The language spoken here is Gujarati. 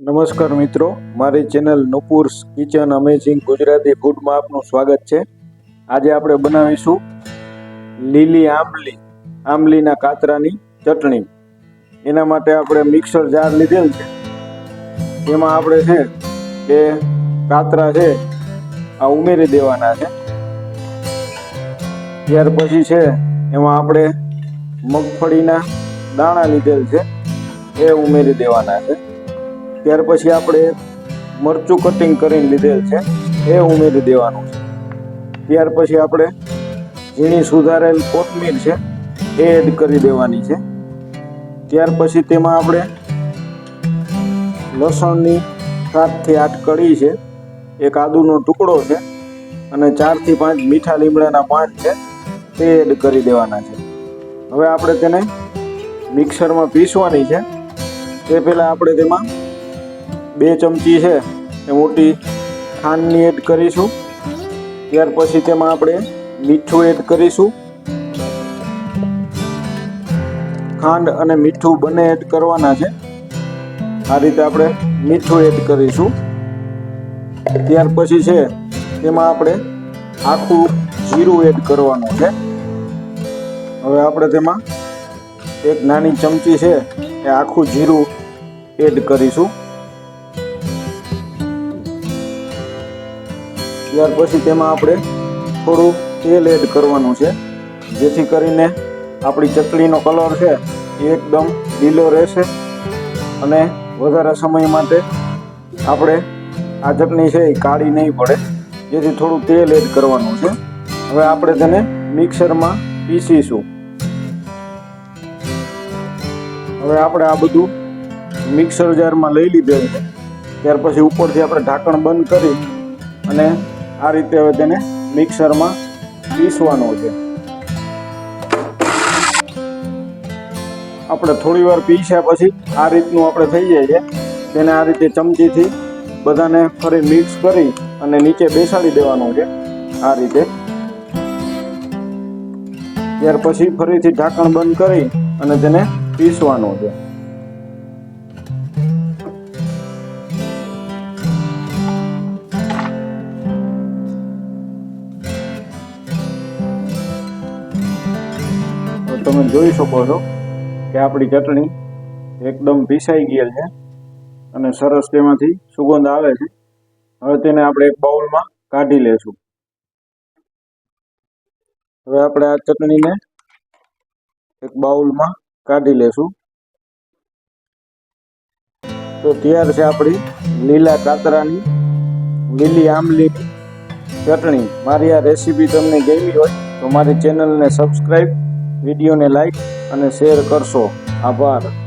નમસ્કાર મિત્રો, મારી channel Nupur's kitchen amazing Gujarati ફૂડમાં આપનું સ્વાગત છે. આજે આપણે બનાવીશું લીલી આંબલી, આંબલીના કાતરાની ચટણી. એના માટે આપણે મિક્સર જાર લીધેલ છે. એમાં આપણે છે કે કાતરા છે, આ ઉમેરી દેવાના છે. ત્યાર પછી છે એમાં આપણે મગફળીના દાણા લીધેલ છે, એ ઉમેરી દેવાના છે. ત્યાર પછી આપણે મરચું કટિંગ કરીને લીધેલ છે, એ ઉમેરી દેવાનું છે. ત્યાર પછી આપણે ઝીણી સુધારેલ કોથમીર છે, એ એડ કરી દેવાની છે. ત્યાર પછી તેમાં આપણે લસણની સાતથી આઠ કળી છે, એક આદુનો ટુકડો છે અને ચારથી પાંચ મીઠા લીમડાના પાન છે, તે એડ કરી દેવાના છે. હવે આપણે તેને મિક્સરમાં પીસવાની છે. તે પહેલાં આપણે તેમાં બે ચમચી છે એ મોટી ખાંડની એડ કરીશું. ત્યાર પછી તેમાં આપણે મીઠું એડ કરીશું. ખાંડ અને મીઠું બંને એડ કરવાના છે. આ રીતે આપણે મીઠું એડ કરીશું. ત્યાર પછી છે તેમાં આપણે આખું જીરું એડ કરવાનું છે. હવે આપણે તેમાં એક નાની ચમચી છે એ આખું જીરું એડ કરીશું. ત્યાર પછી તેમાં આપણે થોડું તેલ એડ કરવાનું છે. જેથી કરીને આપણી ચકલીનો કલર છે એ એકદમ લીલો રહેશે અને વધારે સમય માટે આપણે આ ચટણી છે એ કાળી નહીં પડે. જેથી થોડું તેલ એડ કરવાનું છે. હવે આપણે તેને મિક્સરમાં પીસીશું. હવે આપણે આ બધું મિક્સર જારમાં લઈ લીધેલ છે. ત્યાર પછી ઉપરથી આપણે ઢાંકણ બંધ કરી અને આ રીતે હવે તેને મિક્સરમાં પીસવાનો છે. આપણે થોડી વાર પીસ્યા પછી આ રીતનું આપણે થઈ જાય છે. તેને આ રીતે ચમચીથી બધાને ફરી મિક્સ કરી અને નીચે બેસાડી દેવાનું છે. આ રીતે. ત્યાર પછી ફરીથી ઢાંકણ બંધ કરી અને તેને પીસવાનું છે. તમે જોઈ શકો છો કે આપણી ચટણી એકદમ પીસાઈ ગયેલ છે અને સરસ તેમાંથી સુગંધ આવે છે. હવે તેને આપણે એક બાઉલમાં કાઢી લેશું. હવે આપણે આ ચટણીને એક બાઉલમાં કાઢી લેશું. તો તૈયાર છે આપણી લીલા કાતરાની લીલી આંબલીની ચટણી. મારી આ રેસીપી તમને ગમી હોય તો મારી ચેનલને સબસ્ક્રાઈબ વિડીયોને લાઈક અને શેર કરશો. આભાર.